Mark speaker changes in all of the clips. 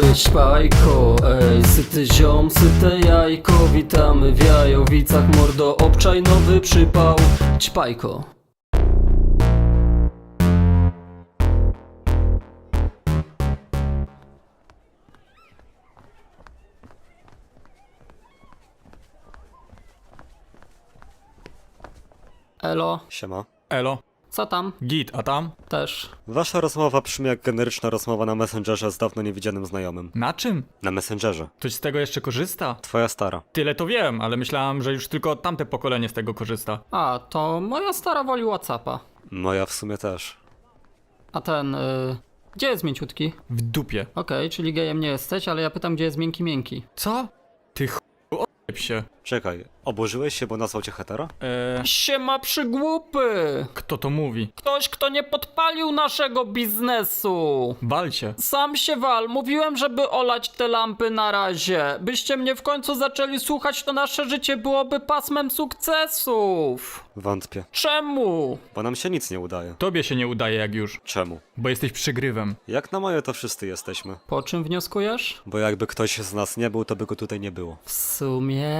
Speaker 1: to jest śpajko Ej, syty ziom, syte jajko Witamy w Jajowicach Mordo, obczaj nowy przypał. Ćpajko. Elo,
Speaker 2: Siema.
Speaker 3: Elo,
Speaker 1: co tam?
Speaker 3: git, a tam?
Speaker 1: Też
Speaker 2: Wasza rozmowa brzmi jak generyczna rozmowa na Messengerze z dawno niewidzianym znajomym.
Speaker 3: Na czym?
Speaker 2: Na Messengerze.
Speaker 3: Ktoś z tego jeszcze korzysta?
Speaker 2: Twoja stara.
Speaker 3: Tyle to wiem, ale myślałem, że już tylko tamte pokolenie z tego korzysta.
Speaker 1: A, to moja stara woli Whatsappa
Speaker 2: Moja w sumie też.
Speaker 1: A ten, y, gdzie jest mięciutki?
Speaker 3: W dupie.
Speaker 1: Okej, czyli gejem nie jesteś, ale ja pytam, gdzie jest miękki miękki.
Speaker 3: Co? Ty ch... Się.
Speaker 2: Czekaj, oburzyłeś się, bo nazwał cię hetero?
Speaker 3: Eee,
Speaker 1: Siema przygłupy!
Speaker 3: kto to mówi?
Speaker 1: Ktoś, kto nie podpalił naszego biznesu!
Speaker 3: Walcie.
Speaker 1: Sam się wal, mówiłem, żeby olać te lampy na razie. Byście mnie w końcu zaczęli słuchać, to nasze życie byłoby pasmem sukcesów.
Speaker 2: Wątpię.
Speaker 1: Czemu?
Speaker 2: Bo nam się nic nie udaje.
Speaker 3: Tobie się nie udaje jak już,
Speaker 2: Czemu?
Speaker 3: bo jesteś przygrywem.
Speaker 2: Jak na moje to wszyscy jesteśmy.
Speaker 1: Po czym wnioskujesz?
Speaker 2: Bo jakby ktoś z nas nie był, to by go tutaj nie było.
Speaker 1: W sumie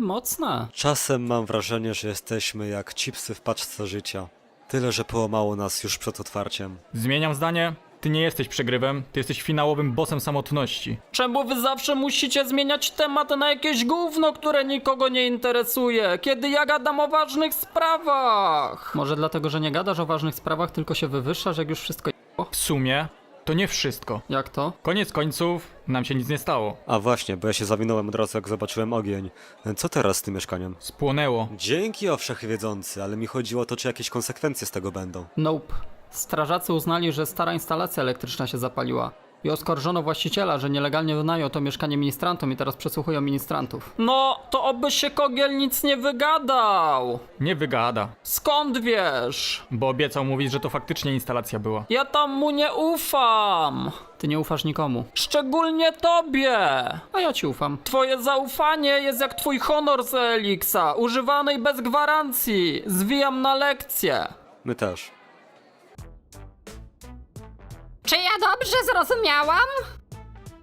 Speaker 1: mocne.
Speaker 2: Czasem mam wrażenie, że jesteśmy jak chipsy w paczce życia. Tyle, że połamało nas już przed otwarciem.
Speaker 3: Zmieniam zdanie. Ty nie jesteś przegrywem, ty jesteś finałowym bossem samotności.
Speaker 1: Czemu wy zawsze musicie zmieniać temat na jakieś gówno, które nikogo nie interesuje, kiedy ja gadam o ważnych sprawach? Może dlatego, że nie gadasz o ważnych sprawach, tylko się wywyższasz, jak już wszystko?
Speaker 3: W sumie, to nie wszystko.
Speaker 1: Jak to?
Speaker 3: Koniec końców, nam się nic nie stało.
Speaker 2: A właśnie, bo ja się zawinąłem od razu jak zobaczyłem ogień. Co teraz z tym mieszkaniem?
Speaker 3: Spłonęło.
Speaker 2: Dzięki o wszechwiedzący, ale mi chodziło o to, czy jakieś konsekwencje z tego będą.
Speaker 1: Nope. Strażacy uznali, że stara instalacja elektryczna się zapaliła. I oskarżono właściciela, że nielegalnie wynajął to mieszkanie ministrantom i teraz przesłuchują ministrantów. No, to oby się Kogiel nic nie wygadał.
Speaker 3: Nie wygada.
Speaker 1: Skąd wiesz?
Speaker 3: Bo obiecał mówić, że to faktycznie instalacja była.
Speaker 1: Ja tam mu nie ufam. Ty nie ufasz nikomu. Szczególnie tobie. A ja ci ufam. Twoje zaufanie jest jak twój honor z Elixa, używanej bez gwarancji. Zwijam na lekcję.
Speaker 2: My też.
Speaker 4: Czy ja dobrze zrozumiałam?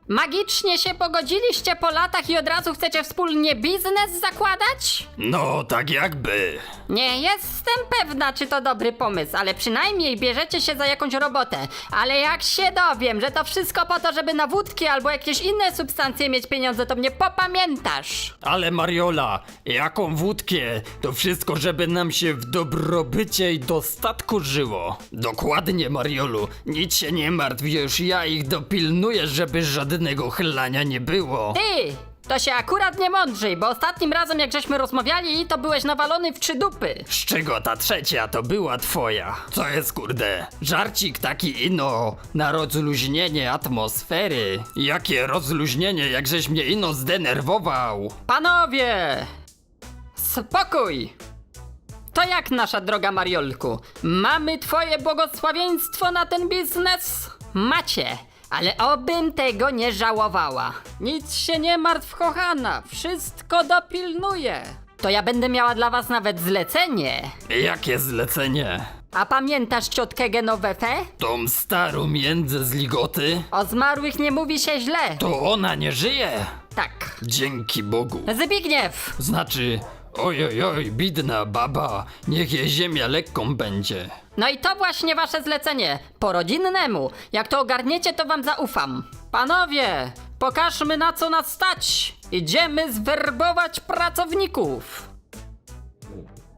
Speaker 4: Magicznie się pogodziliście po latach i od razu chcecie wspólnie biznes zakładać?
Speaker 1: No, tak jakby.
Speaker 4: Nie jestem pewna, czy to dobry pomysł, ale przynajmniej bierzecie się za jakąś robotę. Ale jak się dowiem, że to wszystko po to, żeby na wódki albo jakieś inne substancje mieć pieniądze, to mnie popamiętasz.
Speaker 1: Ale Mariola, jaką wódkę? To wszystko, żeby nam się w dobrobycie i dostatku żyło. Dokładnie, Mariolu. Nic się nie martw, już ja ich dopilnuję, żeby żadnego chlania nie było.
Speaker 4: Ty! To się akurat nie mądrzyj, bo ostatnim razem jak żeśmy rozmawiali, to byłeś nawalony w trzy dupy.
Speaker 1: Z czego ta trzecia to była twoja? Co jest kurde? Żarcik taki ino na rozluźnienie atmosfery. Jakie rozluźnienie, jak żeś mnie ino zdenerwował. Panowie! Spokój! To jak nasza droga Mariolku? Mamy twoje błogosławieństwo na ten biznes?
Speaker 4: Macie, ale obym tego nie żałowała.
Speaker 1: Nic się nie martw, kochana. Wszystko dopilnuję.
Speaker 4: To ja będę miała dla was nawet zlecenie.
Speaker 1: Jakie zlecenie?
Speaker 4: A pamiętasz ciotkę Genowefę?
Speaker 1: Tą starą międzę z ligoty?
Speaker 4: O zmarłych nie mówi się źle.
Speaker 1: To ona nie żyje?
Speaker 4: Tak.
Speaker 1: Dzięki Bogu.
Speaker 4: Zbigniew!
Speaker 1: Znaczy, oj, oj, oj, bidna baba, niech jej ziemia lekką będzie.
Speaker 4: No i to właśnie wasze zlecenie. Po rodzinnemu. Jak to ogarniecie, to wam zaufam.
Speaker 1: Panowie, pokażmy na co nas stać. Idziemy zwerbować pracowników.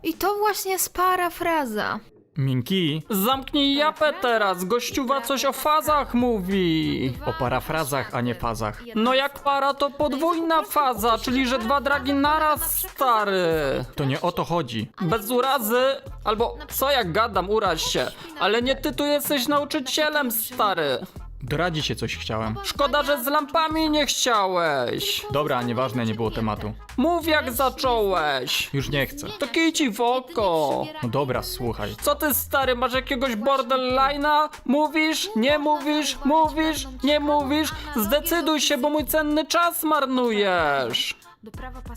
Speaker 5: I to właśnie jest parafraza.
Speaker 3: Minki,
Speaker 1: Zamknij japę teraz, gościuwa coś o fazach mówi.
Speaker 3: o parafrazach, a nie fazach.
Speaker 1: No jak para to podwójna faza, czyli że dwa dragi naraz, stary.
Speaker 3: To nie o to chodzi.
Speaker 1: Bez urazy, albo co jak gadam, uraź się. Ale nie ty tu jesteś nauczycielem, stary.
Speaker 3: Doradzi się coś chciałem.
Speaker 1: Szkoda, że z lampami nie chciałeś.
Speaker 3: Dobra, nieważne, nie było tematu.
Speaker 1: Mów jak zacząłeś.
Speaker 3: Już nie chcę.
Speaker 1: To kij ci w oko.
Speaker 3: No dobra, słuchaj.
Speaker 1: Co ty stary, masz jakiegoś borderline'a? Mówisz, nie mówisz, mówisz, nie mówisz? Zdecyduj się, bo mój cenny czas marnujesz.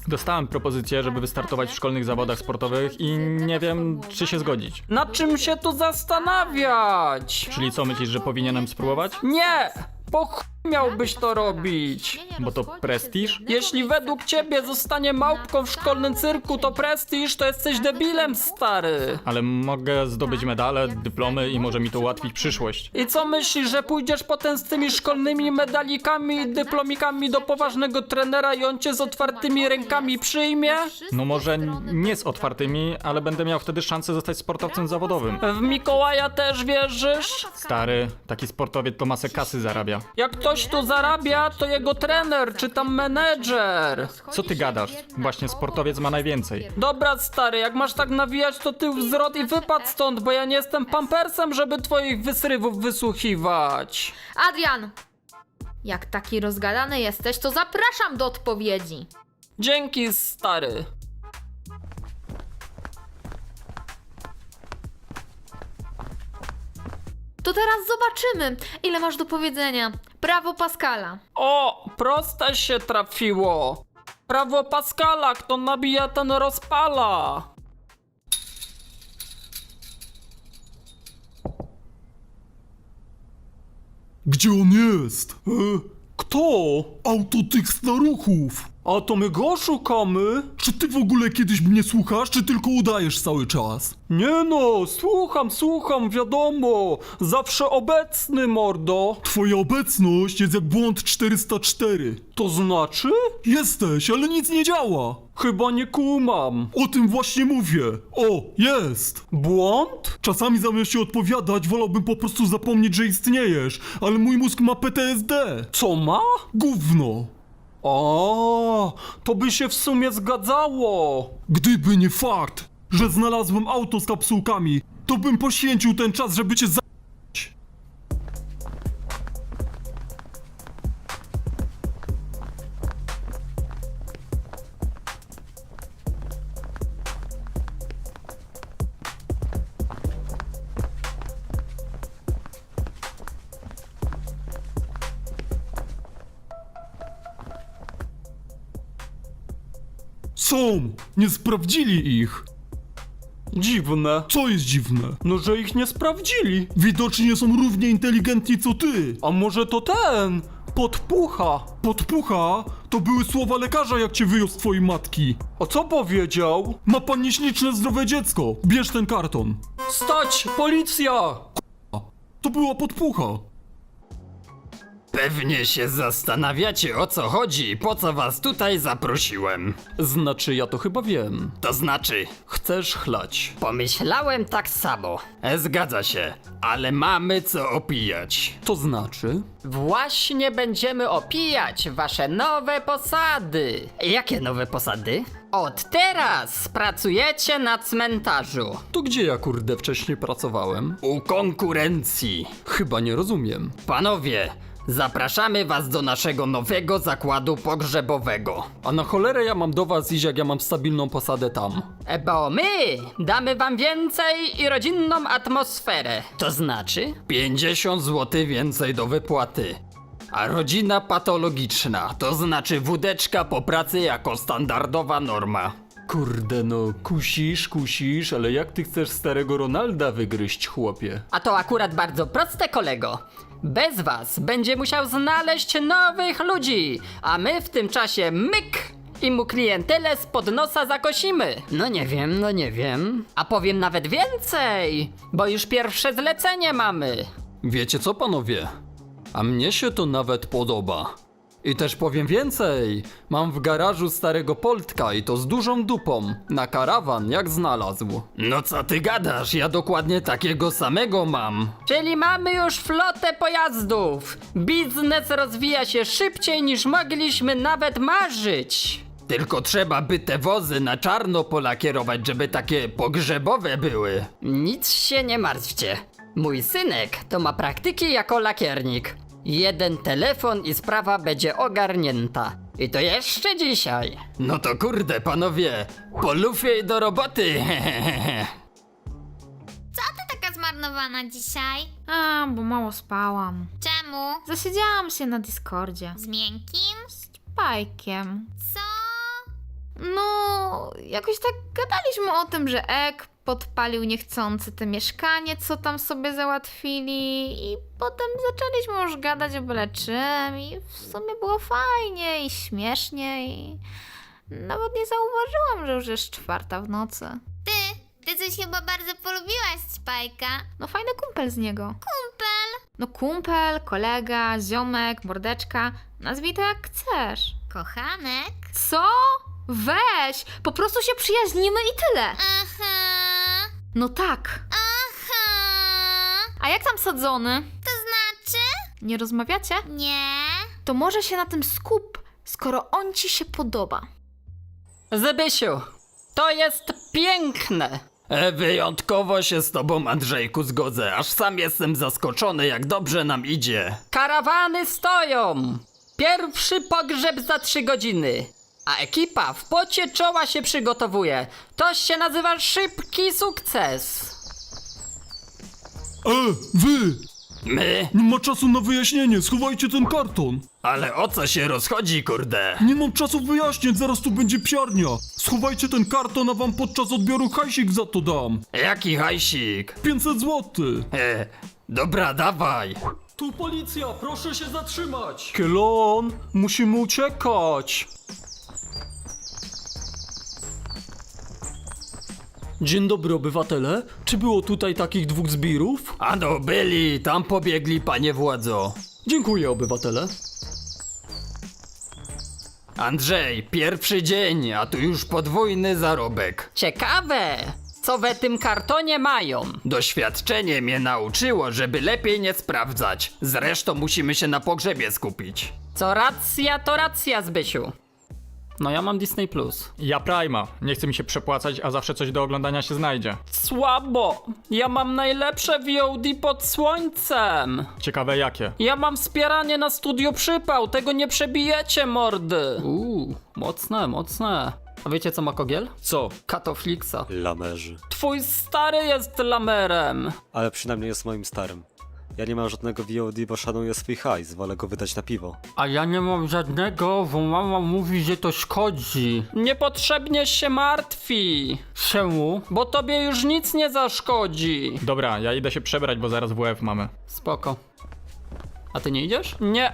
Speaker 3: Dostałem propozycję, żeby wystartować w szkolnych zawodach sportowych i nie wiem, czy się zgodzić.
Speaker 1: Na czym się tu zastanawiać?
Speaker 3: Czyli co, myślisz, że powinienem spróbować?
Speaker 1: Nie! Po ch... Miałbyś to robić.
Speaker 3: Bo to prestiż?
Speaker 1: Jeśli według ciebie zostanie małpką w szkolnym cyrku, to prestiż, to jesteś debilem, stary.
Speaker 3: Ale mogę zdobyć medale, dyplomy i może mi to ułatwić przyszłość.
Speaker 1: I co myślisz, że pójdziesz potem z tymi szkolnymi medalikami i dyplomikami do poważnego trenera i on cię z otwartymi rękami przyjmie?
Speaker 3: No może nie z otwartymi, ale będę miał wtedy szansę zostać sportowcem zawodowym.
Speaker 1: W Mikołaja też wierzysz?
Speaker 3: Stary, taki sportowiec to masę kasy zarabia.
Speaker 1: Jak ktoś tu zarabia, to jego trener czy tam menedżer.
Speaker 3: Co ty gadasz? Właśnie sportowiec ma najwięcej.
Speaker 1: Dobra, stary, jak masz tak nawijać, to tył wzrot i wypad stąd, bo ja nie jestem pampersem, żeby twoich wysrywów wysłuchiwać.
Speaker 5: Adrian! Jak taki rozgadany jesteś, to zapraszam do odpowiedzi.
Speaker 1: Dzięki, stary.
Speaker 5: To teraz zobaczymy, ile masz do powiedzenia. Prawo Pascala.
Speaker 1: O, proste się trafiło. Prawo Pascala, kto nabija, ten rozpala.
Speaker 6: Gdzie on jest?
Speaker 1: E, Kto?
Speaker 6: Auto tych staruchów!
Speaker 1: A to my go szukamy?
Speaker 6: Czy ty w ogóle kiedyś mnie słuchasz, czy tylko udajesz cały czas?
Speaker 1: Nie no, słucham, słucham, wiadomo. Zawsze obecny, mordo.
Speaker 6: Twoja obecność jest jak błąd 404.
Speaker 1: To znaczy?
Speaker 6: Jesteś, ale nic nie działa.
Speaker 1: Chyba nie kumam.
Speaker 6: O tym właśnie mówię. O, jest!
Speaker 1: Błąd?
Speaker 6: Czasami zamiast się odpowiadać, wolałbym po prostu zapomnieć, że istniejesz, ale mój mózg ma PTSD.
Speaker 1: Co ma?
Speaker 6: Gówno.
Speaker 1: O, to by się w sumie zgadzało.
Speaker 6: Gdyby nie fakt, że znalazłem auto z kapsułkami, to bym poświęcił ten czas, żeby cię Są! Nie sprawdzili ich!
Speaker 1: Dziwne.
Speaker 6: Co jest dziwne?
Speaker 1: No, że ich nie sprawdzili.
Speaker 6: Widocznie są równie inteligentni co ty!
Speaker 1: A może to ten? Podpucha.
Speaker 6: Podpucha to były słowa lekarza, jak cię wyjął z twojej matki.
Speaker 1: A co powiedział?
Speaker 6: Ma pan nieśliczne zdrowe dziecko. Bierz ten karton.
Speaker 1: Stać, policja!
Speaker 6: To była podpucha.
Speaker 1: Pewnie się zastanawiacie o co chodzi, po co was tutaj zaprosiłem. Znaczy, ja to chyba wiem. To znaczy, chcesz chlać. Pomyślałem tak samo. E, zgadza się, ale mamy co opijać. To znaczy? Właśnie będziemy opijać wasze nowe posady. Jakie nowe posady? Od teraz pracujecie na cmentarzu. To gdzie ja kurde wcześniej pracowałem? U konkurencji. Chyba nie rozumiem. Panowie, Zapraszamy was do naszego nowego zakładu pogrzebowego. A na cholerę ja mam do was iść, jak ja mam stabilną posadę tam? E, bo my damy wam więcej i rodzinną atmosferę. To znaczy? 50 zł więcej do wypłaty. A rodzina patologiczna, to znaczy wódeczka po pracy jako standardowa norma. Kurde no, kusisz, kusisz, ale jak ty chcesz starego Ronalda wygryźć, chłopie? A to akurat bardzo proste, kolego. Bez was będzie musiał znaleźć nowych ludzi, a my w tym czasie myk i mu klientelę spod nosa zakosimy. No nie wiem, no nie wiem. A powiem nawet więcej, bo już pierwsze zlecenie mamy. Wiecie co, panowie? A mnie się to nawet podoba. I też powiem więcej. Mam w garażu starego Poltka i to z dużą dupą. Na karawan jak znalazł. No co ty gadasz? Ja dokładnie takiego samego mam. Czyli mamy już flotę pojazdów. Biznes rozwija się szybciej niż mogliśmy nawet marzyć. Tylko trzeba by te wozy na czarno polakierować, żeby takie pogrzebowe były. Nic się nie martwcie. Mój synek to ma praktyki jako lakiernik. Jeden telefon i sprawa będzie ogarnięta. I to jeszcze dzisiaj. No to kurde, panowie, po lufie i do roboty.
Speaker 7: Co ty taka zmarnowana dzisiaj?
Speaker 5: A, bo mało spałam.
Speaker 7: Czemu?
Speaker 5: Zasiedziałam się na Discordzie.
Speaker 7: Z miękkim?
Speaker 5: Pajkiem.
Speaker 7: Co?
Speaker 5: No, jakoś tak gadaliśmy o tym, że Ek podpalił niechcący te mieszkanie, co tam sobie załatwili i potem zaczęliśmy już gadać o byle czym i w sumie było fajnie i śmiesznie i nawet nie zauważyłam, że już jest czwarta w nocy.
Speaker 7: Ty, ty coś chyba bardzo polubiłaś Spajka.
Speaker 5: No fajny kumpel z niego.
Speaker 7: Kumpel.
Speaker 5: No kumpel, kolega, ziomek, mordeczka, nazwij to jak chcesz.
Speaker 7: Kochanek.
Speaker 5: Co? Weź! Po prostu się przyjaźnimy i tyle.
Speaker 7: Aha.
Speaker 5: No tak.
Speaker 7: Aha.
Speaker 5: A jak tam sadzony?
Speaker 7: To znaczy?
Speaker 5: Nie rozmawiacie?
Speaker 7: Nie.
Speaker 5: To może się na tym skup, skoro on ci się podoba.
Speaker 1: Zbysiu, to jest piękne. E, wyjątkowo się z tobą, Andrzejku, zgodzę. Aż sam jestem zaskoczony, jak dobrze nam idzie. Karawany stoją. Pierwszy pogrzeb za trzy godziny. A ekipa w pocie czoła się przygotowuje. To się nazywa szybki sukces.
Speaker 6: E, wy!
Speaker 1: My?
Speaker 6: Nie ma czasu na wyjaśnienie, schowajcie ten karton.
Speaker 1: Ale o co się rozchodzi, kurde?
Speaker 6: Nie mam czasu wyjaśniać, zaraz tu będzie psiarnia. Schowajcie ten karton, a wam podczas odbioru hajsik za to dam.
Speaker 1: Jaki hajsik?
Speaker 6: 500 zł.
Speaker 1: E, dobra, dawaj.
Speaker 3: Tu policja, proszę się zatrzymać! Kielon, musimy uciekać! Dzień dobry, obywatele. Czy było tutaj takich dwóch zbirów?
Speaker 1: Ano byli, tam pobiegli, panie władzo.
Speaker 3: Dziękuję, obywatele.
Speaker 1: Andrzej, pierwszy dzień, a tu już podwójny zarobek. Ciekawe, co we tym kartonie mają. Doświadczenie mnie nauczyło, żeby lepiej nie sprawdzać. Zresztą musimy się na pogrzebie skupić. Co racja, to racja, Zbysiu.
Speaker 3: No ja mam Disney Plus. Ja Prima. Nie chcę mi się przepłacać, a zawsze coś do oglądania się znajdzie.
Speaker 1: Słabo, ja mam najlepsze VOD pod słońcem.
Speaker 3: Ciekawe jakie.
Speaker 1: Ja mam wspieranie na studiu przypał, tego nie przebijecie, mordy. Uuu, mocne, mocne. A wiecie co ma kogiel?
Speaker 3: Co?
Speaker 1: Katoflixa.
Speaker 2: Lamerzy.
Speaker 1: Twój stary jest lamerem.
Speaker 2: Ale przynajmniej jest moim starym. Ja nie mam żadnego VOD, bo szanuję swój hajs, wolę go wydać na piwo.
Speaker 1: A ja nie mam żadnego, bo mama mówi, że to szkodzi. Niepotrzebnie się martwi. Czemu? Bo tobie już nic nie zaszkodzi.
Speaker 3: Dobra, ja idę się przebrać, bo zaraz WF mamy.
Speaker 1: Spoko. A ty nie idziesz? Nie.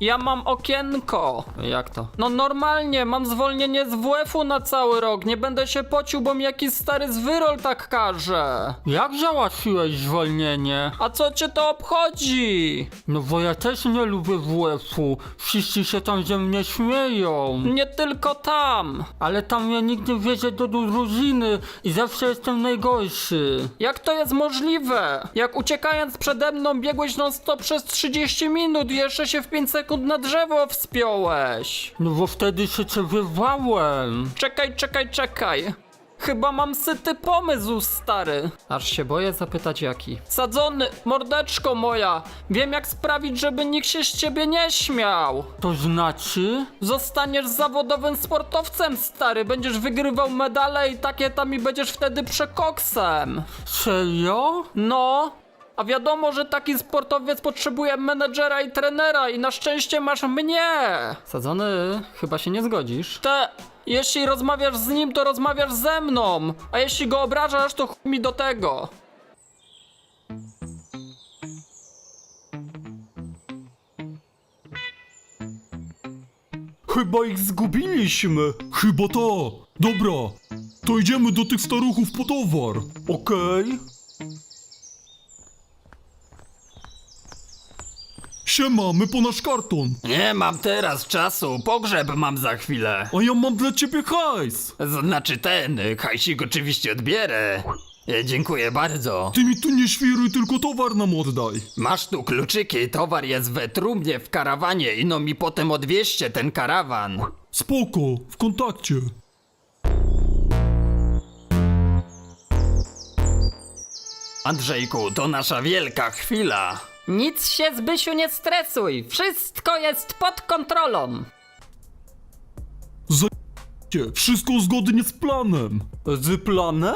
Speaker 1: Ja mam okienko. Jak to? No normalnie, mam zwolnienie z WF-u na cały rok. Nie będę się pocił, bo mi jakiś stary zwyrol tak każe. Jak załatwiłeś zwolnienie? A co cię to obchodzi? No bo ja też nie lubię WF-u. Wszyscy się tam ze mnie śmieją. Nie tylko tam. Ale tam ja nigdy wierzę do drużyny i zawsze jestem najgorszy. Jak to jest możliwe? Jak uciekając przede mną biegłeś non stop przez 30 minut i jeszcze się w 5 sekund na drzewo wspiąłeś. No bo wtedy się cię wywałem. Czekaj, czekaj, czekaj. Chyba mam syty pomysł, stary. Aż się boję zapytać jaki. Sadzony, mordeczko moja. Wiem jak sprawić, żeby nikt się z ciebie nie śmiał. To znaczy? Zostaniesz zawodowym sportowcem, stary. Będziesz wygrywał medale i takie tam i będziesz wtedy przekoksem. Serio? No. A wiadomo, że taki sportowiec potrzebuje menedżera i trenera i na szczęście masz mnie. Sadzony, chyba się nie zgodzisz. Te, jeśli rozmawiasz z nim, to rozmawiasz ze mną. A jeśli go obrażasz, to chuj mi do tego.
Speaker 6: Chyba ich zgubiliśmy. Chyba to. Dobra, to idziemy do tych staruchów po towar. Okej. Siema, my po nasz karton.
Speaker 1: Nie mam teraz czasu, pogrzeb mam za chwilę.
Speaker 6: A ja mam dla ciebie hajs.
Speaker 1: Znaczy ten, hajsik oczywiście odbierę. E, Dziękuję bardzo.
Speaker 6: Ty mi tu nie świruj, tylko towar nam oddaj.
Speaker 1: Masz tu kluczyki, towar jest we trumnie w karawanie, ino mi potem odwieźcie ten karawan.
Speaker 6: Spoko, w kontakcie.
Speaker 1: Andrzejku, to nasza wielka chwila. Nic się Zbysiu nie stresuj, wszystko jest pod kontrolą.
Speaker 6: Cie, Wszystko zgodnie z planem.
Speaker 3: Z planem?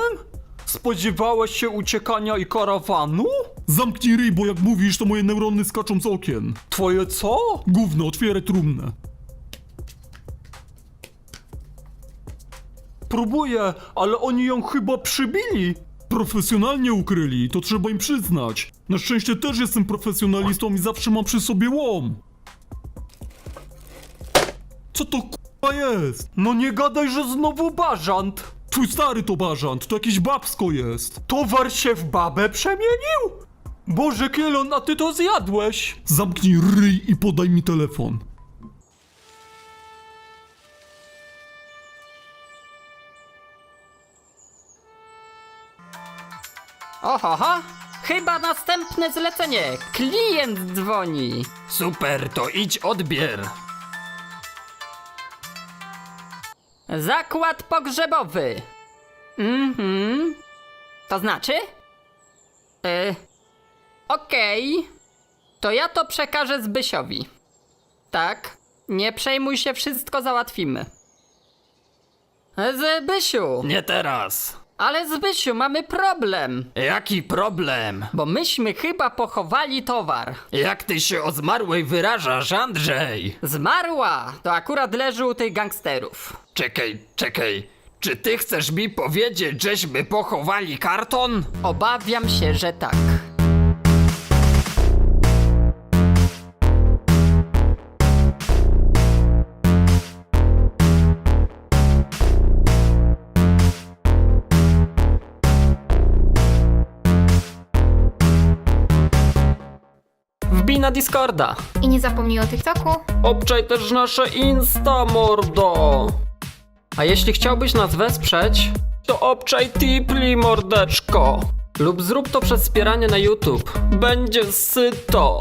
Speaker 3: Spodziewałeś się uciekania i karawanu?
Speaker 6: Zamknij ryj, bo jak mówisz, to moje neurony skaczą z okien.
Speaker 3: Twoje co?
Speaker 6: Gówno, otwieraj trumnę. Próbuję, ale oni ją chyba przybili. Profesjonalnie ukryli, to trzeba im przyznać. Na szczęście też jestem profesjonalistą i zawsze mam przy sobie łom. Co to k***a jest? No nie gadaj, że znowu bażant. Twój stary to bażant, to jakieś babsko jest. Towar się w babę przemienił? Boże Kielon, a ty to zjadłeś. Zamknij ryj i podaj mi telefon.
Speaker 4: Ohoho! Chyba następne zlecenie. Klient dzwoni.
Speaker 8: Super, to idź odbier.
Speaker 4: Zakład pogrzebowy. Mhm. To znaczy? Y. Okej. To ja to przekażę Zbysiowi. Tak. Nie przejmuj się, wszystko załatwimy. Zbysiu!
Speaker 8: Nie teraz.
Speaker 4: Ale Zbysiu, mamy problem.
Speaker 8: Jaki problem?
Speaker 4: Bo myśmy chyba pochowali towar.
Speaker 8: Jak ty się o zmarłej wyrażasz, Andrzej?
Speaker 4: Zmarła! To akurat leży u tych gangsterów.
Speaker 8: Czekaj, czekaj. Czy ty chcesz mi powiedzieć, żeśmy pochowali karton?
Speaker 4: Obawiam się, że tak.
Speaker 1: Wbij na Discorda.
Speaker 5: I nie zapomnij o TikToku.
Speaker 1: Obczaj też nasze Insta, mordo. A jeśli chciałbyś nas wesprzeć, to obczaj Tipli, mordeczko. Lub zrób to przez wspieranie na YouTube. Będzie syto.